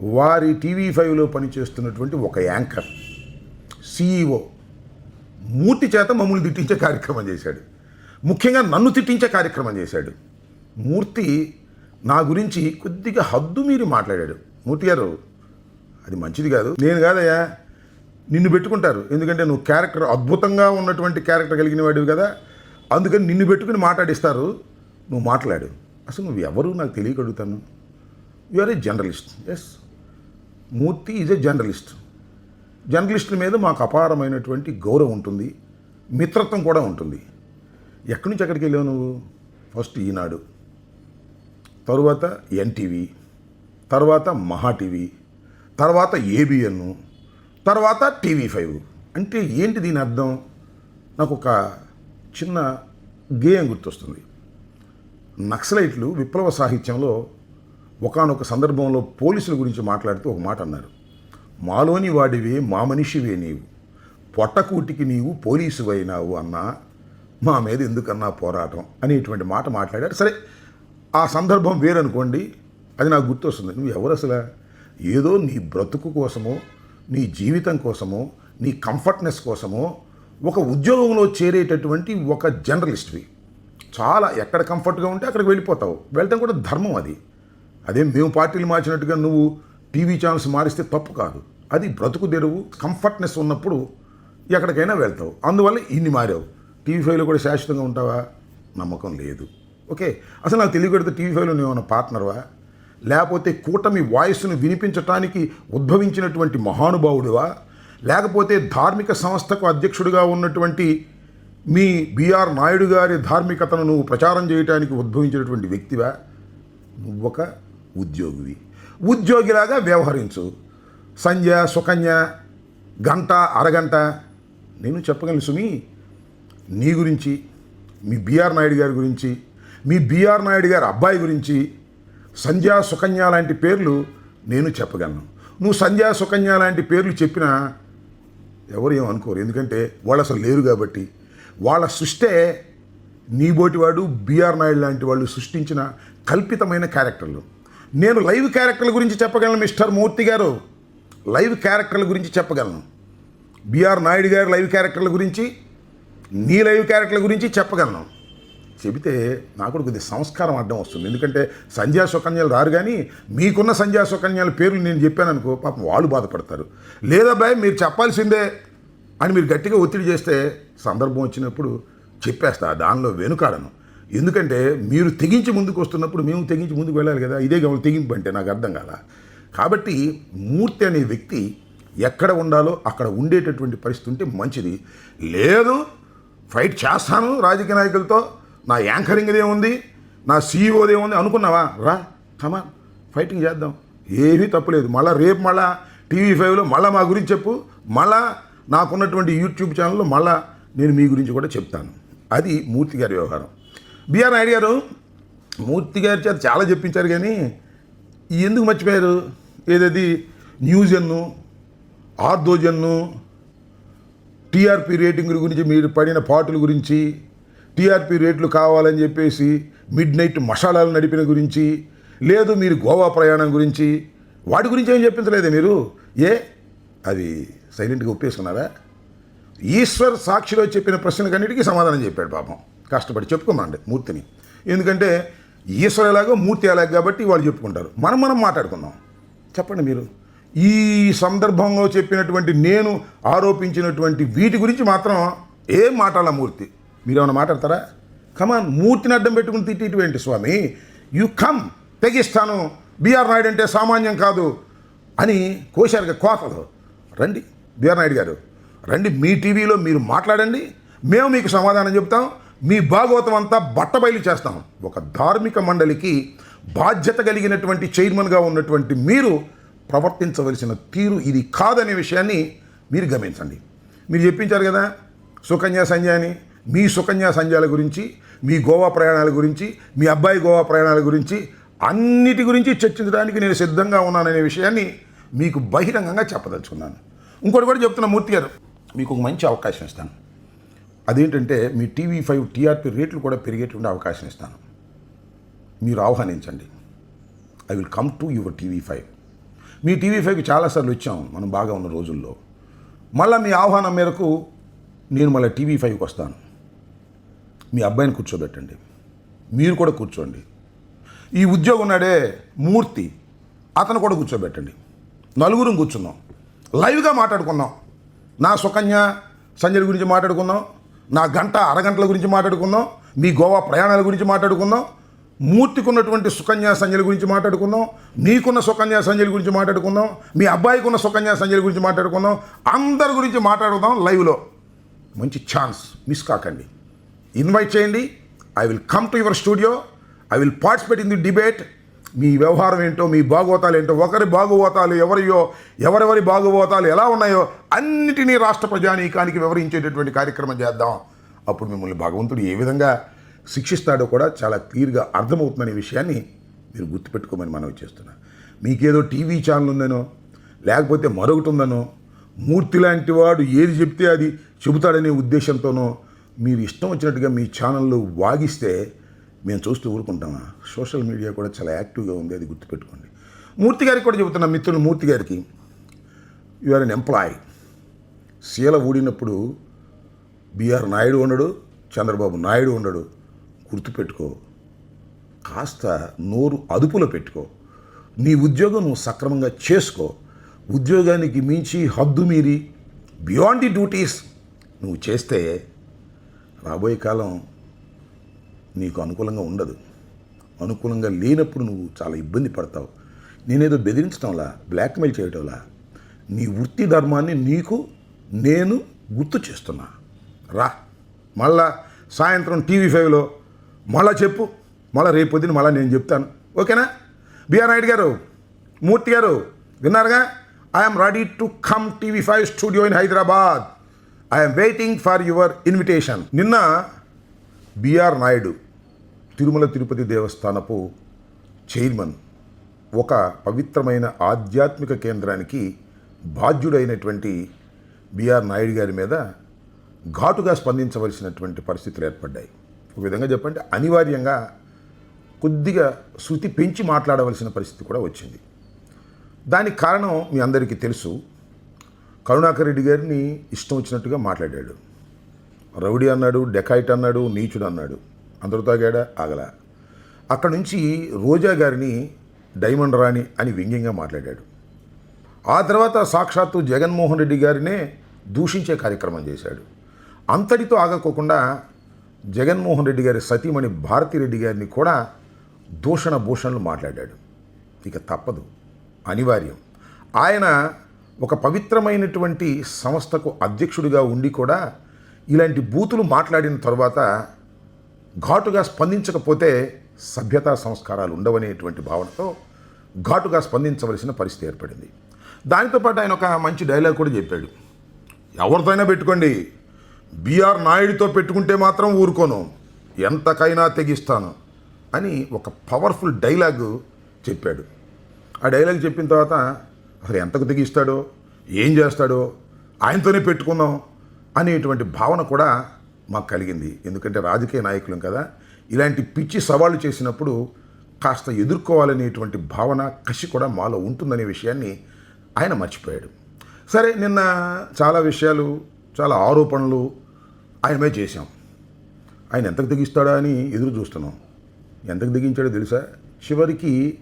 వారి టీవీ ఫైవ్లో పనిచేస్తున్నటువంటి ఒక యాంకర్ సీఈఓ మూర్తి చేత మమ్మల్ని తిట్టించే కార్యక్రమం చేశాడు. ముఖ్యంగా నన్ను తిట్టించే కార్యక్రమం చేశాడు. మూర్తి నా గురించి కొద్దిగా హద్దు మీరు మాట్లాడాడు. మూర్తి గారు అది మంచిది కాదు. నేను కాదయ్యా నిన్ను పెట్టుకుంటారు. ఎందుకంటే నువ్వు క్యారెక్టర్ అద్భుతంగా ఉన్నటువంటి క్యారెక్టర్ కలిగిన వాడివి కదా. అందుకని నిన్ను పెట్టుకుని మాట్లాడిస్తారు. నువ్వు మాట్లాడు. అసలు నువ్వు ఎవరు? నాకు తెలియగలుగుతాను you are a journalist S Murthy is a journalist జర్నలిస్టుల మీద మాకు అపారమైనటువంటి గౌరవం ఉంటుంది. మిత్రత్వం కూడా ఉంటుంది. ఎక్కడి నుంచి ఎక్కడికి వెళ్ళావు నువ్వు? ఫస్ట్ ఈనాడు. తరువాత ఎన్టీవీ. తర్వాత మహా టీవీ. తర్వాత ఏబిఎన్. తర్వాత టీవీ ఫైవ్. అంటే ఏంటి దీని అర్థం? నాకు ఒక చిన్న గేయం గుర్తొస్తుంది. నక్సలైట్లు విప్లవ సాహిత్యంలో ఒకానొక సందర్భంలో పోలీసుల గురించి మాట్లాడుతూ ఒక మాట అన్నారు. మాలోని వాడివే మా మనిషివే నీవు. పొట్టకూటికి నీవు పోలీసు అయినావు అన్నా మా మీద ఎందుకన్నా పోరాటం? అనేటువంటి మాట మాట్లాడారు. సరే ఆ సందర్భం వేరనుకోండి అది నాకు గుర్తొస్తుంది. నువ్వు ఎవరు అసలు? ఏదో నీ బ్రతుకు కోసమో నీ జీవితం కోసమో నీ కంఫర్ట్నెస్ కోసమో ఒక ఉద్యోగంలో చేరేటటువంటి ఒక జర్నలిస్ట్వి. చాలా ఎక్కడ కంఫర్ట్గా ఉంటే అక్కడికి వెళ్ళిపోతావు. వెళ్ళటం కూడా ధర్మం అది. అదేం మేము పార్టీలు మార్చినట్టుగా నువ్వు టీవీ ఛానల్స్ మారిస్తే తప్పు కాదు. అది బ్రతుకు తెరువు కంఫర్ట్నెస్ ఉన్నప్పుడు ఎక్కడికైనా వెళ్తావు. అందువల్ల ఇన్ని మారావు. టీవీ ఫైవ్లో కూడా శాశ్వతంగా ఉంటావా? నమ్మకం లేదు. ఓకే? అసలు నాకు తెలియకూడదు టీవీ ఫైవ్లో నువ్వు ఏమైనా పార్ట్నర్వా లేకపోతే కూటమి వాయిస్ను వినిపించటానికి ఉద్భవించినటువంటి మహానుభావుడివా? లేకపోతే ధార్మిక సంస్థకు అధ్యక్షుడిగా ఉన్నటువంటి మీ బీఆర్ నాయుడు గారి ధార్మికతను నువ్వు ప్రచారం చేయడానికి ఉద్భవించినటువంటి వ్యక్తివా? నువ్వొక ఉద్యోగివి. ఉద్యోగిలాగా వ్యవహరించు. సంధ్య సుకన్య గంట అరగంట. నేను చెప్పగలను సుమి నీ గురించి మీ బీఆర్ నాయుడు గారి గురించి మీ బీఆర్ నాయుడు గారి అబ్బాయి గురించి సంధ్యా సుకన్య లాంటి పేర్లు నేను చెప్పగలను. నువ్వు సంధ్యా సుకన్య లాంటి పేర్లు చెప్పినా ఎవరు ఏమనుకోరు అనుకోరు. ఎందుకంటే వాళ్ళు అసలు లేరు కాబట్టి. వాళ్ళ సృష్టే నీబోటివాడు బీఆర్ నాయుడు లాంటి వాళ్ళు సృష్టించిన కల్పితమైన క్యారెక్టర్లు. నేను లైవ్ క్యారెక్టర్ల గురించి చెప్పగలను మిస్టర్ మూర్తి గారు? లైవ్ క్యారెక్టర్ల గురించి చెప్పగలను. బిఆర్ నాయుడు గారి లైవ్ క్యారెక్టర్ల గురించి నీ లైవ్ క్యారెక్టర్ల గురించి చెప్పగలను. చెబితే నాకు కూడా కొద్ది సంస్కారం అడ్డం వస్తుంది. ఎందుకంటే సంధ్యా సుకన్యలు రారు కానీ మీకున్న సంధ్యా సుకన్యల పేర్లు నేను చెప్పాను అనుకో పాపం వాళ్ళు బాధపడతారు. లేదా బాయ్ మీరు చెప్పాల్సిందే అని మీరు గట్టిగా ఒత్తిడి చేస్తే సందర్భం వచ్చినప్పుడు చెప్పేస్తా దానిలో వెనుకాడను. ఎందుకంటే మీరు తెగించి ముందుకు వస్తున్నప్పుడు మేము తెగించి ముందుకు వెళ్ళాలి కదా ఇదే గమని తెగింపు అంటే నాకు అర్థం కాల. కాబట్టి మూర్తి అనే వ్యక్తి ఎక్కడ ఉండాలో అక్కడ ఉండేటటువంటి పరిస్థితి ఉంటే మంచిది. లేదు ఫైట్ చేస్తాను రాజకీయ నాయకులతో నా యాంకరింగ్దే ఉంది నా సీఈఓదే ఉంది అనుకున్నావా? రా కమా ఫైటింగ్ చేద్దాం. ఏమీ తప్పులేదు మళ్ళీ రేపు మళ్ళా టీవీ ఫైవ్లో మళ్ళీ మా గురించి చెప్పు మళ్ళా నాకున్నటువంటి యూట్యూబ్ ఛానల్లో మళ్ళా నేను మీ గురించి కూడా చెప్తాను. అది మూర్తి గారి వ్యవహారం. బిఆర్ నాయుడు గారు మూర్తి గారి చేత చాలా చెప్పించారు కానీ ఎందుకు మర్చిపోయారు? ఏదది? న్యూజన్ను ఆర్దోజన్ను టీఆర్పీ రేటింగ్ గురించి మీరు పడిన పాటల గురించి టీఆర్పీ రేట్లు కావాలని చెప్పేసి మిడ్ నైట్ మసాలాలు నడిపిన గురించి లేదు మీరు గోవా ప్రయాణం గురించి వాటి గురించి ఏం చెప్పించలేదే మీరు? ఏ? అది సైలెంట్గా ఒప్పేసుకున్నారా? ఈశ్వర్ సాక్షిలో చెప్పిన ప్రశ్నలకన్నిటికీ సమాధానం చెప్పాడు పాపం. కష్టపడి చెప్పుకోమండి మూర్తిని. ఎందుకంటే ఈశ్వరు ఎలాగో మూర్తి ఎలాగో కాబట్టి వాళ్ళు చెప్పుకుంటారు. మనం మనం మాట్లాడుకుందాం. చెప్పండి మీరు. ఈ సందర్భంలో చెప్పినటువంటి నేను ఆరోపించినటువంటి వీటి గురించి మాత్రం ఏం మాట్లాడాల మూర్తి? మీరు ఏమైనా మాట్లాడతారా కమాన్ మూర్తిని అడ్డం పెట్టుకుని తిట్టేటువంటి స్వామి. యు కమ్ తెగిస్తాను. బీఆర్ నాయుడు అంటే సామాన్యం కాదు అని కోశారుగా కోతలు. రండి బిఆర్ నాయుడు గారు. రండి మీ టీవీలో మీరు మాట్లాడండి. మేము మీకు సమాధానం చెప్తాం. మీ భాగవతం అంతా బట్టబయలు చేస్తాం. ఒక ధార్మిక మండలికి బాధ్యత కలిగినటువంటి చైర్మన్గా ఉన్నటువంటి మీరు ప్రవర్తించవలసిన తీరు ఇది కాదనే విషయాన్ని మీరు గమనించండి. మీరు చెప్పించారు కదా సుకన్య సంధ్య అని మీ సుకన్య సంధ్యాల గురించి మీ గోవా ప్రయాణాల గురించి మీ అబ్బాయి గోవా ప్రయాణాల గురించి అన్నిటి గురించి చర్చించడానికి నేను సిద్ధంగా ఉన్నాననే విషయాన్ని మీకు బహిరంగంగా చెప్పదలుచుకున్నాను. ఇంకోటి కూడా చెప్తున్న మూర్తి గారు మీకు ఒక మంచి అవకాశం ఇస్తాను. అదేంటంటే మీ టీవీ ఫైవ్ టీఆర్పీ రేట్లు కూడా పెరిగేటువంటి అవకాశం ఇస్తాను. మీరు ఆహ్వానించండి. I will come to your TV five me TV ఫైవ్కి చాలాసార్లు వచ్చాం మనం బాగా ఉన్న రోజుల్లో. మళ్ళీ మీ ఆహ్వానం మేరకు నేను మళ్ళీ టీవీ ఫైవ్కి వస్తాను. మీ అబ్బాయిని కూర్చోబెట్టండి. మీరు కూడా కూర్చోండి. ఈ ఉద్యోగం ఉన్నాడే మూర్తి. అతను కూడా కూర్చోబెట్టండి. నలుగురం కూర్చున్నాం. లైవ్గా మాట్లాడుకున్నాం. నా సుకన్య సంజయ్ గురించి మాట్లాడుకుందాం నా గంట అరగంటల గురించి మాట్లాడుకుందాం మీ గోవా ప్రయాణాల గురించి మాట్లాడుకుందాం మూర్తికున్నటువంటి సుకన్య సంజయ్ గురించి మాట్లాడుకుందాం మీకున్న సుకన్య సంజయ్ గురించి మాట్లాడుకుందాం మీ అబ్బాయికి ఉన్న సుకన్య సంజయ్ గురించి మాట్లాడుకుందాం అందరి గురించి మాట్లాడుకుందాం లైవ్లో. మంచి ఛాన్స్ మిస్ కాకండి. ఇన్వైట్ చేయండి. I will come to your studio. I will participate in the debate. మీ వ్యవహారం ఏంటో మీ బాగోతాలు ఏంటో ఒకరి బాగోతాలు ఎవరియో ఎవరెవరి బాగోతాలు ఎలా ఉన్నాయో అన్నిటినీ రాష్ట్ర ప్రజానీకానికి వివరించేటటువంటి కార్యక్రమం చేద్దాం. అప్పుడు మిమ్మల్ని భగవంతుడు ఏ విధంగా శిక్షిస్తాడో కూడా చాలా క్లియర్గా అర్థమవుతుందనే విషయాన్ని మీరు గుర్తుపెట్టుకోమని మనవి చేస్తున్నా. మీకేదో టీవీ ఛానల్ ఉందనో లేకపోతే మరొకటి ఉందనో మూర్తి లాంటి వాడు ఏది చెప్తే అది చెబుతాడనే ఉద్దేశంతోనో మీరు ఇష్టం వచ్చినట్టుగా మీ ఛానల్లో వాగిస్తే మేము చూస్తూ ఊరుకుంటామా? సోషల్ మీడియా కూడా చాలా యాక్టివ్గా ఉంది అది గుర్తుపెట్టుకోండి. మూర్తి గారికి కూడా చెబుతున్నా మిత్రులు మూర్తి గారికి. యు ఆర్ ఎన్ ఎంప్లాయ్ శీల ఊడినప్పుడు బిఆర్ నాయుడు ఉండడు చంద్రబాబు నాయుడు ఉండడు. గుర్తుపెట్టుకో కాస్త నోరు అదుపులో పెట్టుకో. నీ ఉద్యోగం నువ్వు సక్రమంగా చేసుకో. ఉద్యోగానికి మించి హద్దు మీరి. బియాండ్ ది డ్యూటీస్ నువ్వు చేస్తే రాబోయే కాలం నీకు అనుకూలంగా ఉండదు. అనుకూలంగా లేనప్పుడు నువ్వు చాలా ఇబ్బంది పడతావు. నేనేదో బెదిరించడంలా బ్లాక్మెయిల్ చేయటంలా నీ వృత్తి ధర్మాన్ని నీకు నేను గుర్తు చేస్తున్నా. రా మళ్ళా సాయంత్రం టీవీ ఫైవ్లో మళ్ళా చెప్పు మళ్ళా రేపు పొద్దున మళ్ళా నేను చెప్తాను. ఓకేనా? బిఆర్ నాయుడు గారు మూర్తి గారు విన్నారుగా? I'm ready to come TV five studio in Hyderabad I'm waiting for your invitation నిన్న బిఆర్ నాయుడు తిరుమల తిరుపతి దేవస్థానపు చైర్మన్ ఒక పవిత్రమైన ఆధ్యాత్మిక కేంద్రానికి బాధ్యుడైనటువంటి బిఆర్ నాయుడు గారి మీద ఘాటుగా స్పందించవలసినటువంటి పరిస్థితులు ఏర్పడ్డాయి. ఒక విధంగా చెప్పంటే అనివార్యంగా కొద్దిగా శృతి పెంచి మాట్లాడవలసిన పరిస్థితి కూడా వచ్చింది. దానికి కారణం మీ అందరికీ తెలుసు. కరుణాకర్ రెడ్డి గారిని ఇష్టం వచ్చినట్టుగా మాట్లాడాడు. రౌడీ అన్నాడు డెకాయిట్ అన్నాడు నీచుడు అన్నాడు. అందరూ తాగాడా ఆగల. అక్కడి నుంచి రోజా గారిని డైమండ్ రాణి అని వ్యంగ్యంగా మాట్లాడాడు. ఆ తర్వాత సాక్షాత్తు జగన్మోహన్ రెడ్డి గారినే దూషించే కార్యక్రమం చేశాడు. అంతటితో ఆగకోకుండా జగన్మోహన్ రెడ్డి గారి సతీమణి భారతిరెడ్డి గారిని కూడా దూషణ భూషణలు మాట్లాడాడు. ఇక తప్పదు. అనివార్యం. ఆయన ఒక పవిత్రమైనటువంటి సంస్థకు అధ్యక్షుడిగా ఉండి కూడా ఇలాంటి బూతులు మాట్లాడిన తర్వాత ఘాటుగా స్పందించకపోతే సభ్యతా సంస్కారాలు ఉండవనేటువంటి భావనతో ఘాటుగా స్పందించవలసిన పరిస్థితి ఏర్పడింది. దానితో పాటు ఆయన ఒక మంచి డైలాగ్ కూడా చెప్పాడు. ఎవరితో అయినా పెట్టుకోండి. బీఆర్ నాయుడితో పెట్టుకుంటే మాత్రం ఊరుకోను. ఎంతకైనా తెగిస్తాను అని ఒక పవర్ఫుల్ డైలాగ్ చెప్పాడు. ఆ డైలాగ్ చెప్పిన తర్వాత అసలు ఎంతకు తెగిస్తాడో ఏం చేస్తాడో ఆయనతోనే పెట్టుకుందాం అనేటువంటి భావన కూడా మాకు కలిగింది. ఎందుకంటే రాజకీయ నాయకులం కదా. ఇలాంటి పిచ్చి సవాళ్ళు చేసినప్పుడు కాస్త ఎదుర్కోవాలనేటువంటి భావన కసి కూడా మాలో ఉంటుందనే విషయాన్ని ఆయన మర్చిపోయాడు. సరే నిన్న చాలా విషయాలు చాలా ఆరోపణలు ఆయనమే చేశాం. ఆయన ఎంతకు తెగిస్తాడా అని ఎదురు చూస్తున్నాం. ఎంతకు దిగించాడో తెలుసా? చివరికి